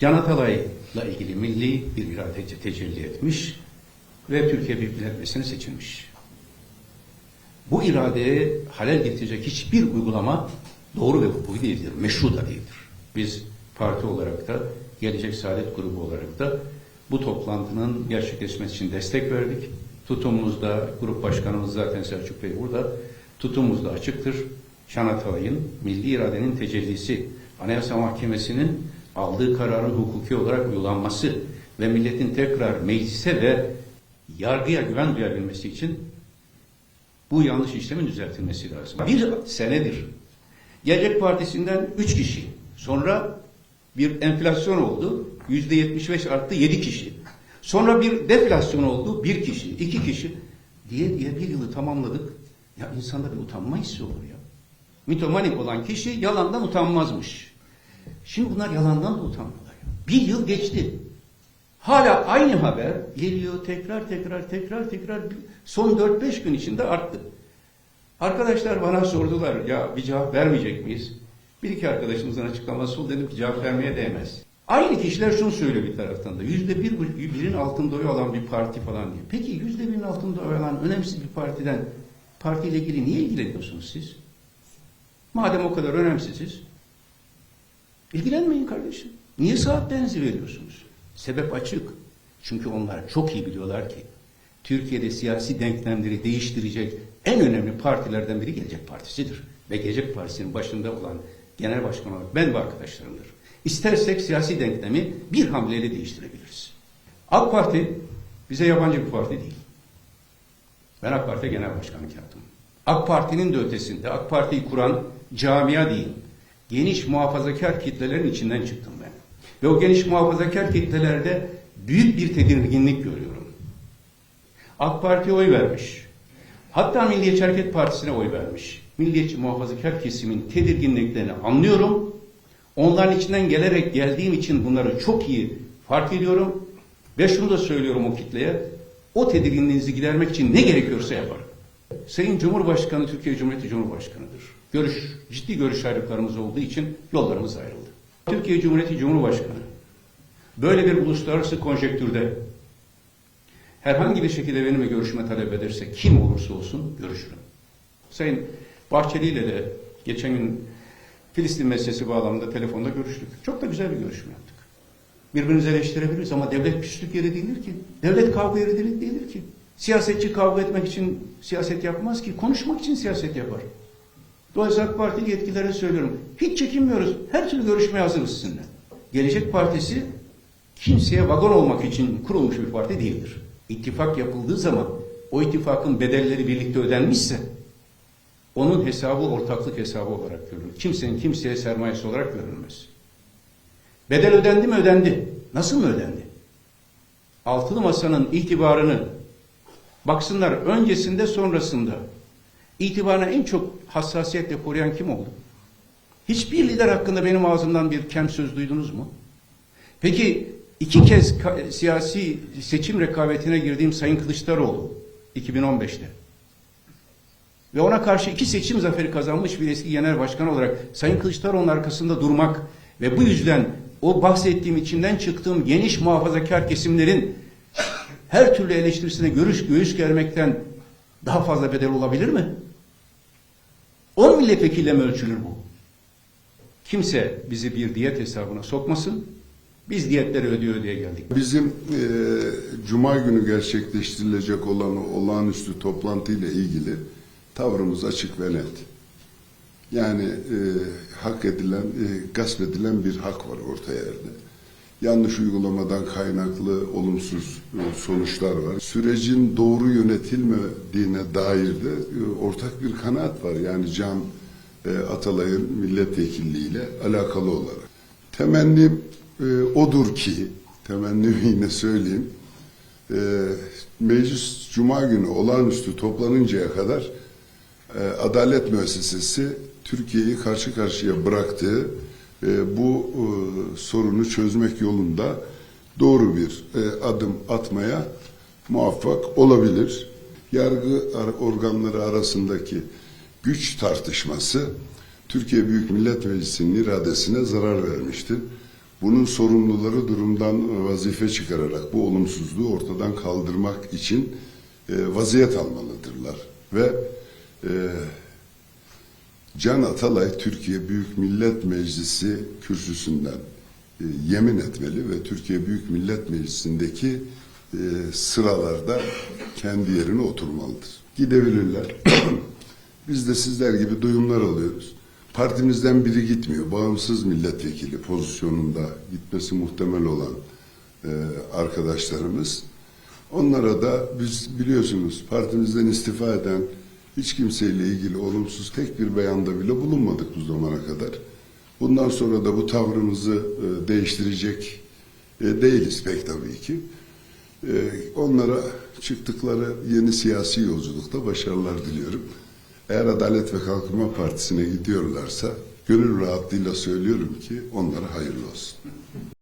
Can Atalay'la ilgili milli bir irade tecelli etmiş ve Türkiye Büyük Millet Meclisi'ne seçilmiş. Bu iradeye halel getirecek hiçbir uygulama doğru ve hukuki değildir, meşru da değildir. Biz parti olarak da, Gelecek Saadet Grubu olarak da bu toplantının gerçekleşmesi için destek verdik. Tutumumuz da, grup başkanımız zaten Selçuk Bey burada, tutumumuz da açıktır. Şan Atalay'ın milli iradenin tecellisi, Anayasa Mahkemesi'nin aldığı kararın hukuki olarak uygulanması ve milletin tekrar meclise ve yargıya güven duyabilmesi için bu yanlış işlemin düzeltilmesi lazım. Bir senedir Gelecek Partisi'nden üç kişi, sonra bir enflasyon oldu, yüzde yetmiş beş arttı yedi kişi. Sonra bir deflasyon oldu, bir kişi, iki kişi diye diye bir yılı tamamladık. Ya insanda bir utanma hissi olur ya. Mitomanik olan kişi yalandan utanmazmış. Şimdi bunlar yalandan da utanmıyorlar. ya. Bir yıl geçti. Hala aynı haber geliyor tekrar tekrar tekrar tekrar son 4-5 gün içinde arttı. Arkadaşlar bana sordular ya bir cevap vermeyecek miyiz? Bir iki arkadaşımızın açıklaması oldu dedim ki cevap vermeye değmez. Aynı kişiler şunu söylüyor bir taraftan da yüzde bir, birin altında oy alan bir parti falan diye. Peki yüzde birin altında oy alan önemsiz bir partiden partiyle ilgili niye ilgileniyorsunuz siz? Madem o kadar önemsiziz ilgilenmeyin kardeşim. Niye saatlerinizi veriyorsunuz? Sebep açık. Çünkü onlar çok iyi biliyorlar ki Türkiye'de siyasi denklemleri değiştirecek en önemli partilerden biri Gelecek Partisi'dir. Ve Gelecek Partisi'nin başında olan genel başkan olarak ben ve arkadaşlarımdır. İstersek siyasi denklemi bir hamleyle değiştirebiliriz. AK Parti bize yabancı bir parti değil. Ben AK Parti genel başkanlık yaptım. AK Parti'nin de ötesinde AK Parti'yi kuran camia değil, geniş muhafazakar kitlelerin içinden çıktım ben. Ve o geniş muhafazakar kitlelerde büyük bir tedirginlik görüyorum. AK Parti'ye oy vermiş. Hatta Milliyetçi Hareket Partisi'ne oy vermiş. Milliyetçi muhafazakar kesimin tedirginliklerini anlıyorum. Onların içinden gelerek geldiğim için bunları çok iyi fark ediyorum. Ve şunu da söylüyorum o kitleye. O tedirginliğinizi gidermek için ne gerekiyorsa yaparım. Sayın Cumhurbaşkanı Türkiye Cumhuriyeti Cumhurbaşkanı'dır. Görüş, ciddi görüş ayrılıklarımız olduğu için yollarımız ayrıldı. Türkiye Cumhuriyeti Cumhurbaşkanı böyle bir uluslararası konjektürde herhangi bir şekilde benimle görüşme talep ederse kim olursa olsun görüşürüm. Sayın Bahçeli ile de geçen gün Filistin meselesi bağlamında telefonda görüştük. Çok da güzel bir görüşme yaptık. Birbirimizi eleştirebiliriz ama devlet küslük yeri değildir ki. Devlet kavga yeri değil- değildir ki. Siyasetçi kavga etmek için siyaset yapmaz ki. Konuşmak için siyaset yapar. Dolayısıyla AK Partili yetkililere söylüyorum. Hiç çekinmiyoruz. Her türlü görüşmeye hazırız sizinle. Gelecek Partisi kimseye vagon olmak için kurulmuş bir parti değildir. İttifak yapıldığı zaman o ittifakın bedelleri birlikte ödenmişse onun hesabı ortaklık hesabı olarak görülür. Kimsenin kimseye sermayesi olarak görülmez. Bedel ödendi mi ödendi. Nasıl mı ödendi? Altılı Masa'nın itibarını baksınlar öncesinde sonrasında itibarına en çok hassasiyetle koruyan kim oldu? Hiçbir lider hakkında benim ağzımdan bir kem söz duydunuz mu? Peki iki kez siyasi seçim rekabetine girdiğim Sayın Kılıçdaroğlu 2015'te ve ona karşı iki seçim zaferi kazanmış bir eski genel başkan olarak Sayın Kılıçdaroğlu'nun arkasında durmak ve bu yüzden o bahsettiğim içinden çıktığım geniş muhafazakar kesimlerin her türlü eleştirisine görüş göğüs germekten daha fazla bedel olabilir mi? 10 milletvekiliyle mi ölçülür bu? Kimse bizi bir diyet hesabına sokmasın. Biz diyetleri ödeye ödeye geldik. Bizim e, Cuma günü gerçekleştirilecek olan olağanüstü toplantıyla ilgili tavrımız açık ve net. Yani e, hak edilen, e, gasp edilen bir hak var orta yerde. Yanlış uygulamadan kaynaklı olumsuz e, sonuçlar var. Sürecin doğru yönetilmediğine dair de e, ortak bir kanaat var. Yani Can e, Atalay'ın milletvekilliğiyle alakalı olarak. Temennim odur ki, temennimi yine söyleyeyim, meclis Cuma günü olağanüstü toplanıncaya kadar Adalet Müessesesi Türkiye'yi karşı karşıya bıraktığı e, bu e, sorunu çözmek yolunda doğru bir e, adım atmaya muvaffak olabilir. Yargı ar- organları arasındaki güç tartışması Türkiye Büyük Millet Meclisi'nin iradesine zarar vermişti. bunun sorumluları durumdan vazife çıkararak bu olumsuzluğu ortadan kaldırmak için e, vaziyet almalıdırlar. Ve e, Can Atalay Türkiye Büyük Millet Meclisi kürsüsünden e, yemin etmeli ve Türkiye Büyük Millet Meclisi'ndeki e, sıralarda kendi yerine oturmalıdır. Gidebilirler. Biz de sizler gibi duyumlar alıyoruz. Partimizden biri gitmiyor. Bağımsız milletvekili pozisyonunda gitmesi muhtemel olan e, arkadaşlarımız. Onlara da biz biliyorsunuz partimizden istifa eden hiç kimseyle ilgili olumsuz tek bir beyanda bile bulunmadık bu zamana kadar. Bundan sonra da bu tavrımızı e, değiştirecek e, değiliz pek tabii ki. E, onlara çıktıkları yeni siyasi yolculukta başarılar diliyorum. Eğer Adalet ve Kalkınma Partisi'ne gidiyorlarsa gönül rahatlığıyla söylüyorum ki onlara hayırlı olsun.